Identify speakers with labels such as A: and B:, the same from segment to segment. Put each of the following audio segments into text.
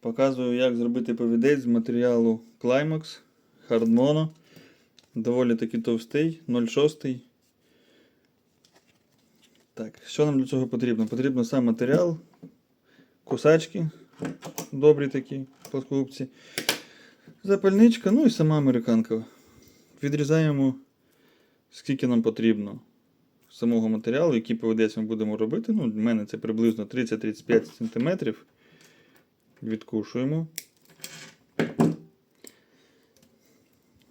A: Показую, як зробити повідець з матеріалу Climax Hard Mono. Доволі таки товстий, 0,6. Так, що нам для цього потрібно? Потрібно сам матеріал, кусачки, добрі такі плоскогубці, запальничка, ну і сама американка. Відрізаємо, скільки нам потрібно самого матеріалу, який поведець ми будемо робити. Ну, в мене це приблизно 30-35 см. Відкушуємо.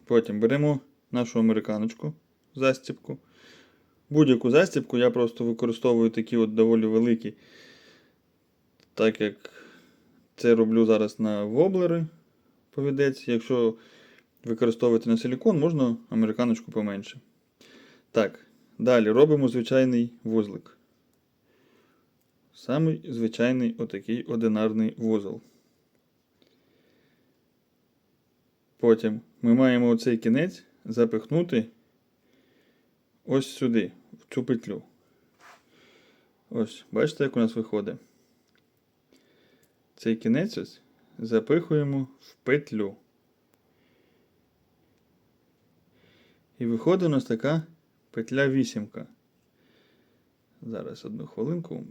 A: Потім беремо нашу американочку, застібку. Будь-яку застібку я просто використовую такі от доволі великі, так як це роблю зараз на воблери повідець. Якщо використовувати на силікон, можна американочку поменше. Так, далі робимо звичайний вузлик. Самий звичайний отакий одинарний вузол. Потім ми маємо оцей кінець запихнути ось сюди, в цю петлю. Ось, бачите, як у нас виходить? Цей кінець ось запихуємо в петлю. І виходить у нас така петля вісімка. Зараз одну хвилинку.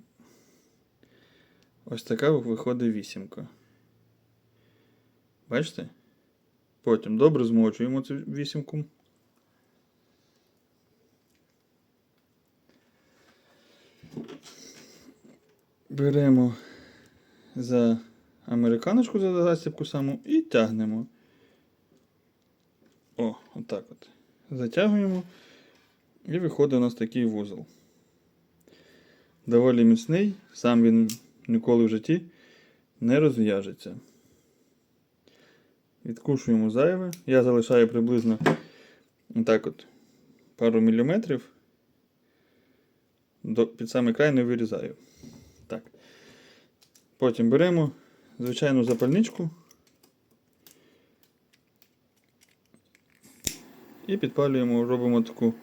A: Ось така виходить вісімка. Бачите? Потім добре змочуємо цю вісімку. Беремо за американочку за засібку саму і тягнемо. О, отак от. Затягуємо. І виходить у нас такий вузол. Доволі міцний, сам він ніколи в житті не розв'яжеться. Відкушуємо зайве. Я залишаю приблизно так от пару міліметрів. До, під самий край не вирізаю. Так. Потім беремо звичайну запальничку і підпалюємо, робимо таку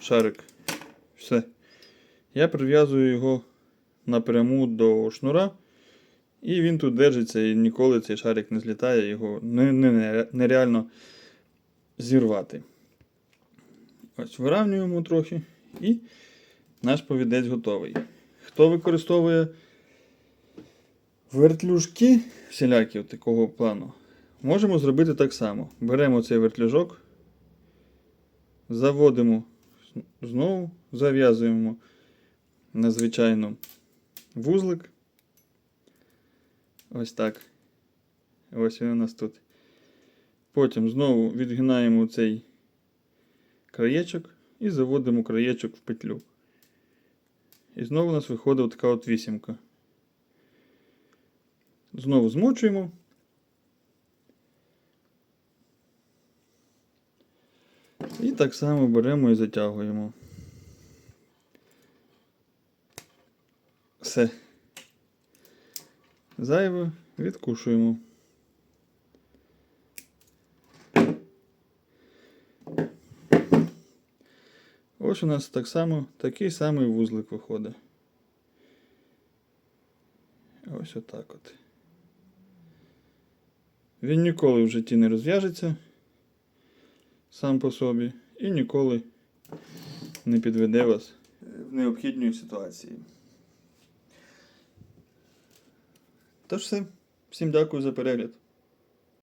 A: шарик. Все. Я прив'язую його напряму до шнура. І він тут держиться і ніколи цей шарик не злітає, його не, не, нереально зірвати. Ось виравнюємо трохи і наш повідець готовий. Хто використовує вертлюжки всілякі такого плану, можемо зробити так само. Беремо цей вертлюжок, заводимо знову, зав'язуємо на звичайно вузлик. Ось так. Ось він у нас тут. Потім знову відгинаємо цей краєчок і заводимо краєчок в петлю. І знову у нас виходить така от вісімка. Знову змочуємо. І так само беремо і затягуємо. Все. Зайве відкушуємо. Ось у нас так само такий самий вузлик виходить. Ось отак от. Він ніколи в житті не розв'яжеться сам по собі і ніколи не підведе вас в необхідній ситуації. Тож все. Всім дякую за перегляд.